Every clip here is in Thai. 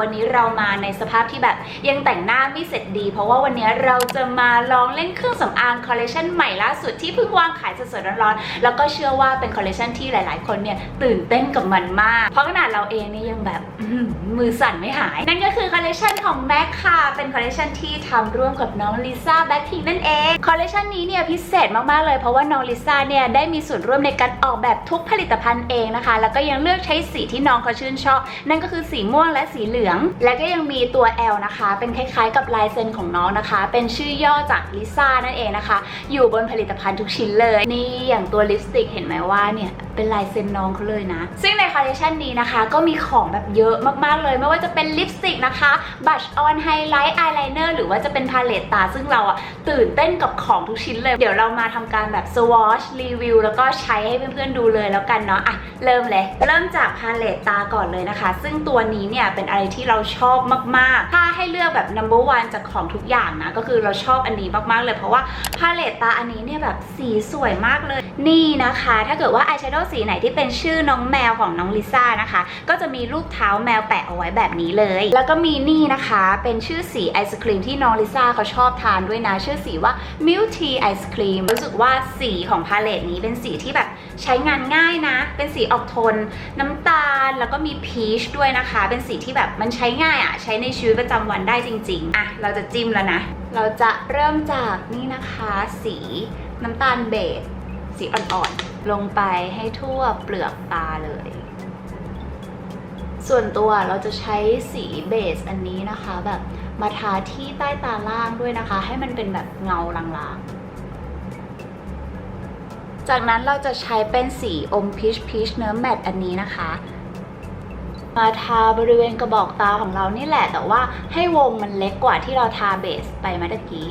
วันนี้เรามาในสภาพที่แบบยังแต่งหน้าไม่เสร็จดี เพราะว่าวันนี้เราจะมาลองเล่นเครื่องสำอางคอลเลคชันใหม่ล่าสุดที่เพิ่งวางขายสดๆร้อนๆแล้วก็เชื่อว่าเป็นคอลเลคชันที่หลาย ๆ คนเนี่ยตื่นเต้นกับมันมาก เพราะขนาดเราเองเนี่ยยังแบบมือสั่นไม่หาย นั่นก็คือคอลเลคชันของแม็กค่ะเป็นคอลเลคชันที่ทำร่วมกับน้องลิซ่าแบ็คพิงนั่นเองคอลเลคชันนี้เนี่ยพิเศษมากๆเลยเพราะว่าน้องลิซ่าเนี่ยได้มีส่วนร่วมในการออกแบบทุกผลิตภัณฑ์เองนะคะ แล้วก็ยังเลือกใช้สีที่น้องเขาชื่นชอบ นั่นก็คือสีม่วงและสีเหลืองและก็ยังมีตัว L นะคะ เป็นคล้ายๆกับลายเซ็นของน้องนะคะ เป็นชื่อย่อจากลิซ่านั่นเองนะคะ อยู่บนผลิตภัณฑ์ทุกชิ้นเลย นี่อย่างตัวลิปสติกเห็นไหมว่าเนี่ยเป็นลายเซ็นน้องเขาเลยนะ ซึ่งในคอลเลคชันนี้นะคะ ก็มีของแบบเยอะมากๆเลย ไม่ว่าจะเป็นลิปสติกนะคะ บัชออนไฮไลท์อายไลเนอร์หรือว่าจะเป็นพาเลตตา ซึ่งเราอะตื่นเต้นกับของทุกชิ้นเลย เดี๋ยวเรามาทำการแบบสวอชรีวิวแล้วก็ใช้ให้เพื่อนๆดูเลยแล้วกันเนาะ อะ เริ่มเลย เริ่มจากพาเลตตาก่อนเลยนะคะ ซึ่งตัวนี้เนี่ยเป็นอะไรที่เราชอบมากๆ ถ้าให้เลือกแบบ number one จากของทุกอย่างนะ ก็คือเราชอบอันนี้มากๆเลย เพราะว่าพาเลตตาอันนี้เนี่ยแบบ สีสวยมากเลย นี่นะคะ ถ้าเกิดว่าอายแชโดว์สีไหนที่เป็นชื่อน้องแมวของน้องลิซ่านะคะ ก็จะมีรูปเท้าแมวแปะเอาไว้แบบนี้เลย แล้วก็มีนี่นะคะเป็นชื่อสีไอศครีมที่น้องลิซ่าเขาชอบทานด้วยนะ ชื่อสีว่า Milk Tea Ice Cream รู้สึกว่าสีของพาเลตนี้เป็นสีที่แบบใช้งานง่ายนะ เป็นสีออกโทนน้ำตาลแล้วก็มีพีชด้วยนะคะ เป็นสีที่แบบมันใช้ง่ายอะ่ะ ใช้ในชีวิตประจำวันได้จริง ๆ อะ เราจะจิ้มแล้วนะ เราจะเริ่มจากนี่นะคะ สี น้ำตาลเบจสีอ่อนๆ ลงไปให้ทั่วเปลือกตาเลย ส่วนตัวเราจะใช้สีเบสอันนี้นะคะ แบบมาทาที่ใต้ตาล่างด้วยนะคะ ให้มันเป็นแบบเงาลางๆ จากนั้นเราจะใช้เป็นสีอมพีชพีชเนื้อแมตต์อันนี้นะคะ มาทาบริเวณกระบอกตาของเรานี่แหละ แต่ว่าให้วงมันเล็กกว่าที่เราทาเบสไปเมื่อกี้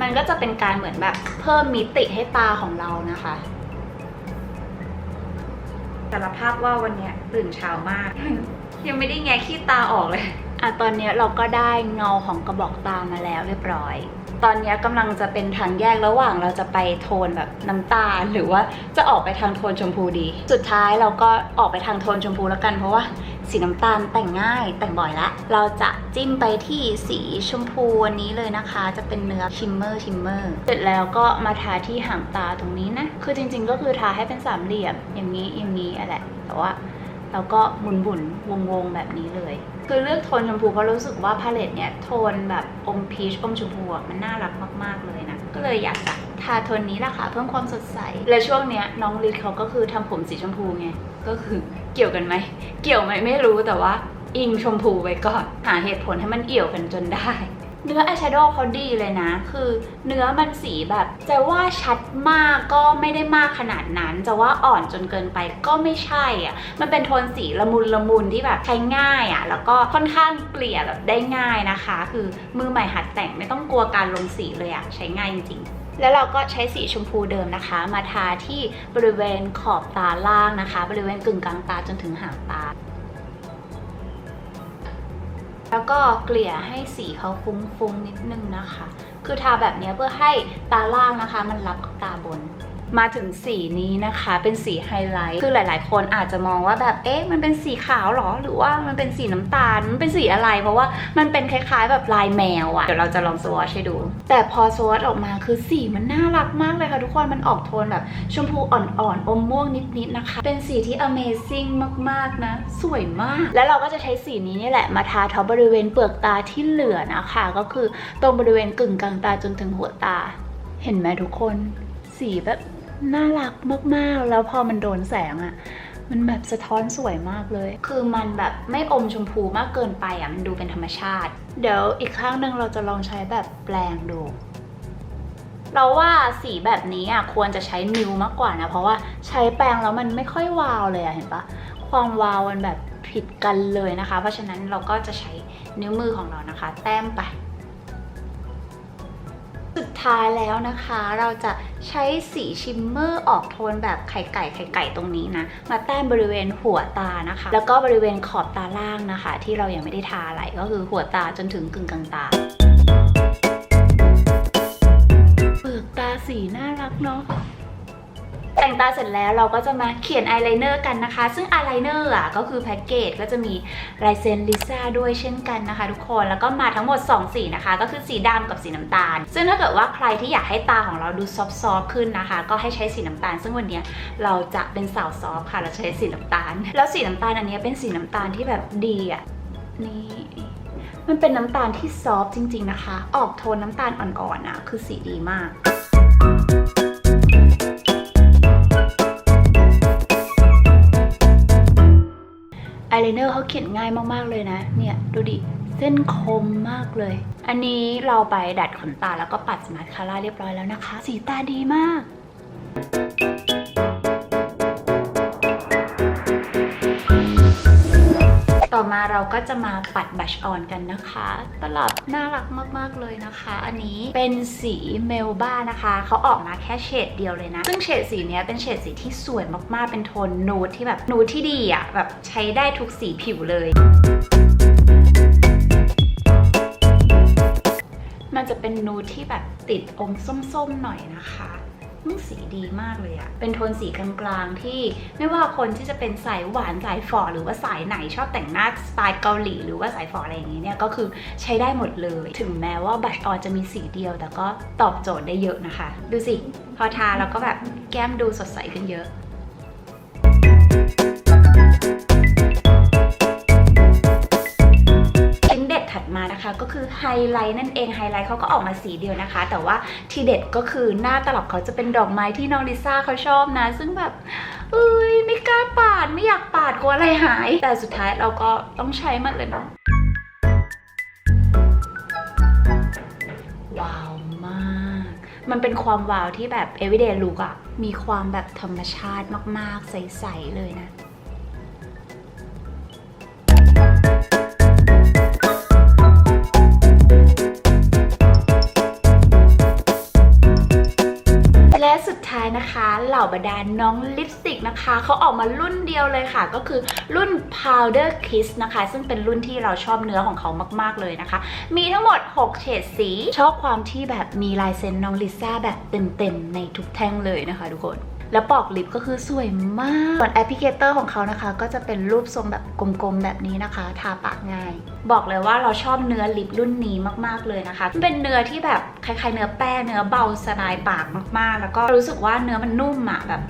มันก็จะเป็นการเหมือนแบบเพิ่มมิติให้ตาของเรานะคะสารภาพว่าวันเนี้ยตื่นเช้ามาก ยังไม่ได้แงะขี้ตาออกเลย อะตอนเนี้ยเราก็ได้เงาของกระบอกตามาแล้วเรียบร้อย ตอนนี้กำลังจะเป็นทางแยกระหว่างเราจะไปโทนแบบน้ำตาล หรือว่าจะออกไปทางโทนชมพูดี สุดท้ายเราก็ออกไปทางโทนชมพูแล้วกันเพราะว่าสีน้ำตาลแต่งง่ายแต่งบ่อยละ เราจะจิ้มไปที่สีชมพูอันนี้เลยนะคะ จะเป็นเนื้อชิมเมอร์ชิมเมอร์เสร็จแล้วก็มาทาที่หางตาตรงนี้นะ คือจริงๆก็คือทาให้เป็นสามเหลี่ยมอย่างนี้อย่างนี้อะไรแต่ว่า แล้วก็หมุนบุนวงวงๆแบบนี้เลย คือเลือกโทนชมพูเพราะรู้สึกว่าพาเลตเนี่ยโทนแบบอมพีชอมชมพูมันน่ารักมาก ๆ เลยนะ ก็เลยอยากจะทาโทนนี้แหละค่ะเพิ่มความสดใส และช่วงเนี้ยน้องลิศเขาก็คือทำผมสีชมพูไง ก็คือเกี่ยวกันไหม เกี่ยวไหมไม่รู้แต่ว่า อิงชมพูไว้ก่อนหาเหตุผลให้มันเอี่ยวกันจนได้ เนื้ออายแชโดว์เขาดีเลยนะ คือเนื้อมันสีแบบจะว่าชัดมากก็ไม่ได้มากขนาดนั้น จะว่าอ่อนจนเกินไปก็ไม่ใช่อะ มันเป็นโทนสีละมุนละมุนที่แบบใช้ง่ายอะ แล้วก็ค่อนข้างเกลี่ยแบบได้ง่ายนะคะ คือมือใหม่หัดแต่งไม่ต้องกลัวการลงสีเลยอะ ใช้ง่ายจริงแล้วเราก็ใช้สีชมพูเดิมนะคะ มาทาที่บริเวณขอบตาล่างนะคะ บริเวณกึ่งกลางตาจนถึงหางตา แล้วก็เกลี่ยให้สีเขาฟุ้งๆนิดนึงนะคะ คือทาแบบนี้เพื่อให้ตาล่างนะคะ มันรับตาบน มาถึงสีนี้นะคะ เป็นสีไฮไลท์คือหลาย ๆ คนอาจจะมองว่าแบบเอ๊ะมันเป็นสีขาวหรอ หรือว่ามันเป็นสีน้ำตาล มันเป็นสีอะไร เพราะว่ามันเป็นคล้าย ๆ แบบลายแมวอะเดี๋ยวเราจะลองสวอชให้ดู แต่พอสวอชออกมาคือสีมันน่ารักมากเลยค่ะ ทุกคนมันออกโทนแบบชมพูอ่อนๆอมม่วงนิด ๆ นะคะ เป็นสีที่ Amazing มาก ๆ นะ สวยมาก แล้วเราก็จะใช้สีนี้นี่แหละมาทาท็อปบริเวณเปลือกตาที่เหลือนะคะ ก็คือตรงบริเวณกึ่งกลางตาจนถึงหัวตา เห็นไหมทุกคน สีแบบ น่ารักมากๆ แล้วพอมันโดนแสงอะมันแบบสะท้อนสวยมากเลย คือมันแบบไม่อมชมพูมากเกินไปอะมันดูเป็นธรรมชาติ เดี๋ยวอีกครั้งหนึ่งเราจะลองใช้แบบแปลงดู เราว่าสีแบบนี้อะควรจะใช้นิ้วมากกว่านะ เพราะว่าใช้แปรงแล้วมันไม่ค่อยวาวเลยอะเห็นปะ ความวาวมันแบบผิดกันเลยนะคะ เพราะฉะนั้นเราก็จะใช้นิ้วมือของเรานะคะ แต้มไป สุดท้ายแล้วนะคะ เราจะใช้สีชิมเมอร์ออกโทนแบบไข่ไก่ไข่ไก่ตรงนี้นะ มาแต้มบริเวณหัวตานะคะ แล้วก็บริเวณขอบตาล่างนะคะ ที่เรายังไม่ได้ทาอะไรก็คือหัวตาจนถึงกึ่งกลางตาเปลือกตาสีน่ารักเนาะ แต่งตาเสร็จแล้วเราก็จะมาเขียนอายไลเนอร์กันนะคะ ซึ่งอายไลเนอร์อะก็คือแพ็กเกจก็จะมีลายเซ็นลิซ่าด้วยเช่นกันนะคะ ทุกคนแล้วก็มาทั้งหมด 2 สีนะคะ ก็คือสีดำกับสีน้ำตาล ซึ่งถ้าเกิดว่าใครที่อยากให้ตาของเราดูซอฟๆขึ้นนะคะ ก็ให้ใช้สีน้ำตาล ซึ่งวันนี้เราจะเป็นสาวซอฟค่ะเราใช้สีน้ำตาล แล้วสีน้ำตาลอันนี้เป็นสีน้ำตาลที่แบบดีอะนี่มันเป็นน้ำตาลที่ซอฟจริง ๆนะคะ ออกโทนน้ำตาลอ่อนๆอะคือสีดีมาก ไลเนอร์เขาเขียนง่ายมากๆเลยนะ เนี่ยดูดิ เส้นคมมากเลย อันนี้เราไปดัดขนตาแล้วก็ปัดสมาร์ทคาร่าเรียบร้อยแล้วนะคะ สีตาดีมากต่อ มาเราก็จะมาปัดบัชออนกันนะคะ ตลับน่ารักมากๆเลยนะคะ อันนี้เป็นสีเมลบ้านะคะเขาออกมาแค่เฉดเดียวเลยนะ ซึ่งเฉดสีนี้เป็นเฉดสีที่สวยมากๆเป็นโทนนูดที่แบบนูดที่ดีอะ่ะแบบใช้ได้ทุกสีผิวเลยมันจะเป็นนูดที่แบบติดอมส้มๆหน่อยนะคะ สีดีมากเลยอะเป็นโทนสีกลางๆที่ไม่ว่าคนที่จะเป็นสายหวานสายฝอหรือว่าสายไหนชอบแต่งหน้าสไตล์เกาหลี หรือว่าสายฝออะไรอย่างนี้เนี่ยก็คือใช้ได้หมดเลย ถึงแม้ว่าบัชออนจะมีสีเดียว แต่ก็ตอบโจทย์ได้เยอะนะคะ ดูสิ พอทาแล้วก็แบบแก้มดูสดใสขึ้นเยอะ มานะคะ ก็คือไฮไลท์นั่นเองไฮไลท์เขาก็ออกมาสีเดียวนะคะ แต่ว่าทีเด็ดก็คือหน้าตลับเขาจะเป็นดอกไม้ที่น้องลิซ่าเขาชอบนะ ซึ่งแบบเอ้ยไม่กล้าปาดไม่อยากปาดกลัวอะไรหาย แต่สุดท้ายเราก็ต้องใช้มันเลยเนาะว้าวมาก มันเป็นความว้าวที่แบบ everyday look อะมีความแบบธรรมชาติมากๆ ใส ๆ เลยนะและ ล่าบรรดาน้องลิปสติกนะคะเขาออกมารุ่นเดียวเลยค่ะ ก็คือรุ่น Powder Kiss นะคะ ซึ่งเป็นรุ่นที่เราชอบเนื้อของเขามาก ๆ เลยนะคะ มีทั้งหมด 6 เฉดสี ชอบความที่แบบมีลายเซ็นน้องลิซ่าแบบเต็ม ๆ ในทุกแท่งเลยนะคะทุกคน แล้วปอกลิปก็คือสวยมาก ส่วนแอปพลิเคเตอร์ของเขานะคะ ก็จะเป็นรูปทรงแบบกลมๆแบบนี้นะคะ ทาปากง่าย บอกเลยว่าเราชอบเนื้อลิปรุ่นนี้มากๆเลยนะคะ เป็นเนื้อที่แบบคล้ายๆเนื้อแป้งเนื้อเบาสบายปากมากๆ แล้วก็รู้สึกว่าเนื้อมันนุ่มอะแบบ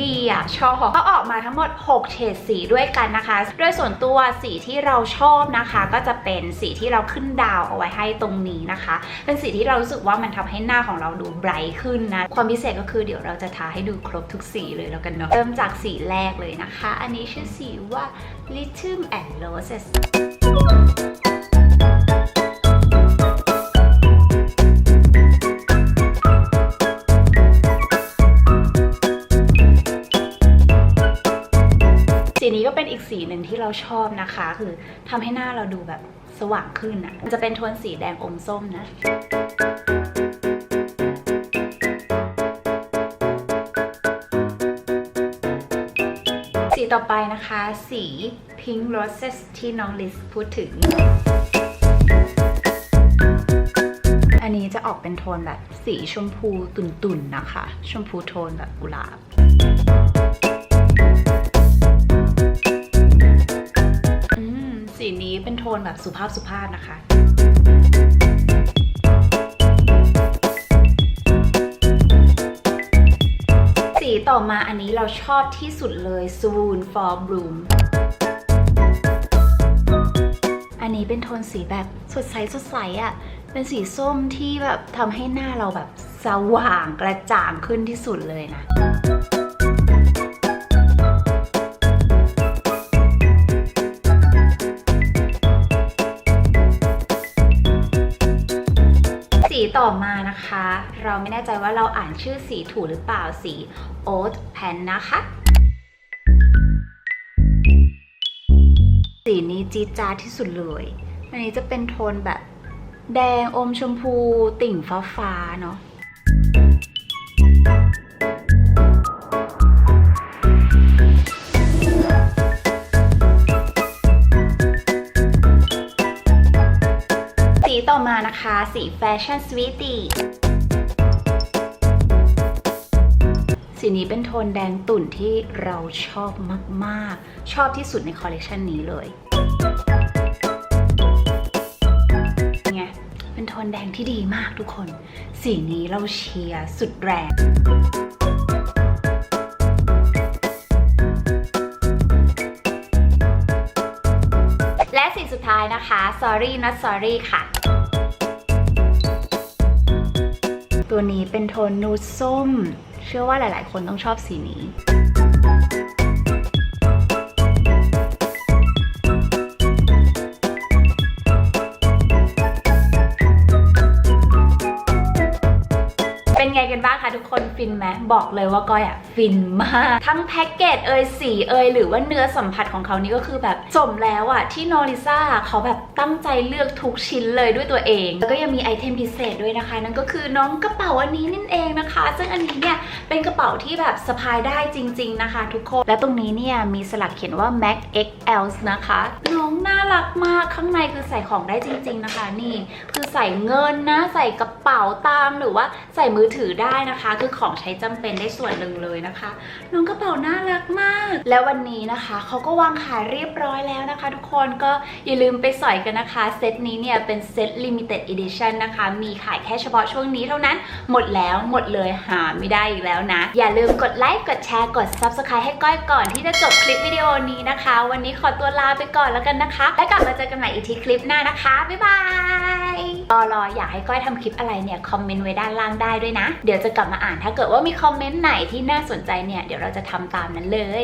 ดีอะชอบก็ออกมาทั้งหมด 6 เฉดสีด้วยกันนะคะ โดยส่วนตัวสีที่เราชอบนะคะ ก็จะเป็นสีที่เราขึ้นดาวเอาไว้ให้ตรงนี้นะคะ เป็นสีที่เรารู้สึกว่ามันทำให้หน้าของเราดูไบรท์ขึ้นนะ ความพิเศษก็คือเดี๋ยวเราจะทาให้ดูครบทุกสีเลยแล้วกันเนาะเริ่มจากสีแรกเลยนะคะ อันนี้ชื่อสีว่า Little and Roses เราชอบนะคะ คือทำให้หน้าเราดูแบบสว่างขึ้นอะมันจะเป็นโทนสีแดงอมส้มนะสีต่อไปนะคะ สี Pink Roses ที่น้องลิสพูดถึง อันนี้จะออกเป็นโทนแบบสีชมพูตุ่นๆนะคะ ชมพูโทนแบบกุหลาบ นี้เป็นโทนแบบสุภาพสุภาพนะคะสีต่อมาอันนี้เราชอบที่สุดเลย Swoon for Bloom อันนี้เป็นโทนสีแบบสดใสสดใสอะ่ะ เป็นสีส้มที่แบบทำให้หน้าเราแบบสว่างกระจ่างขึ้นที่สุดเลยนะ เราไม่แน่ใจว่าเราอ่านชื่อสีถูกหรือเปล่าสี Oat Pan นนะคะ สีนี้จี๊ดจ้าดที่สุดเลย อันนี้จะเป็นโทนแบบแดงอมชมพูติ่งฟ้าฟ้าๆเนาะสีต่อมานะคะ สีแฟชั่นสวีตี้ สีนี้เป็นโทนแดงตุ่นที่เราชอบมากๆ ชอบที่สุดในคอลเลกชันนี้เลยไงเป็นโทนแดงที่ดีมากทุกคน สีนี้เราเชียร์สุดแรงและสีสุดท้ายนะคะ sorry not sorry ค่ะตัวนี้เป็นโทนนูดส้ม เชื่อว่าหลาย ๆ คนต้องชอบสีนี้ กันบ้างคะทุกคนฟินไหมบอกเลยว่าก้อยอะฟินมาก ทั้งแพ็กเกจเอยสีเอยหรือว่าเนื้อสัมผัสของเขานี่ก็คือแบบสมแล้วอะที่นอริซ่าเขาแบบตั้งใจเลือกทุกชิ้นเลยด้วยตัวเอง แล้วก็ยังมีไอเทมพิเศษด้วยนะคะ นั่นก็คือน้องกระเป๋าอันนี้นั่นเองนะคะ ซึ่งอันนี้เนี่ยเป็นกระเป๋าที่แบบสะพายได้จริง ๆนะคะ ทุกคน และตรงนี้เนี่ยมีสลักเขียนว่า Mac XL นะคะน้องน่ารักมากข้างในคือใส่ของได้จริง ๆนะคะ นี่คือใส่เงินนะใส่กระเป๋าตังหรือว่าใส่มือถือได้นะคะ คือของใช้จำเป็นได้ส่วนหนึ่งเลยนะคะ น้องกระเป๋าน่ารักมาก แล้ววันนี้นะคะเขาก็วางขายเรียบร้อยแล้วนะคะ ทุกคนก็อย่าลืมไปสอยกันนะคะ เซตนี้เนี่ยเป็นเซต limited edition นะคะ มีขายแค่เฉพาะช่วงนี้เท่านั้น หมดแล้วหมดเลยหาไม่ได้อีกแล้วนะ อย่าลืมกดไลค์กดแชร์กด subscribe ให้ก้อยก่อนที่จะจบคลิปวิดีโอนี้นะคะ วันนี้ขอตัวลาไปก่อนแล้วกันนะคะ และกลับมาเจอกันใหม่อีกทีคลิปหน้านะคะ บ๊ายบาย รอรออยากให้ก้อยทำคลิปอะไรเนี่ยคอมเมนต์ไว้ด้านล่างได้ด้วยนะ เดี๋ยวจะกลับมาอ่านถ้าเกิดว่ามีคอมเมนต์ไหนที่น่าสนใจเนี่ยเดี๋ยวเราจะทำตามนั้นเลย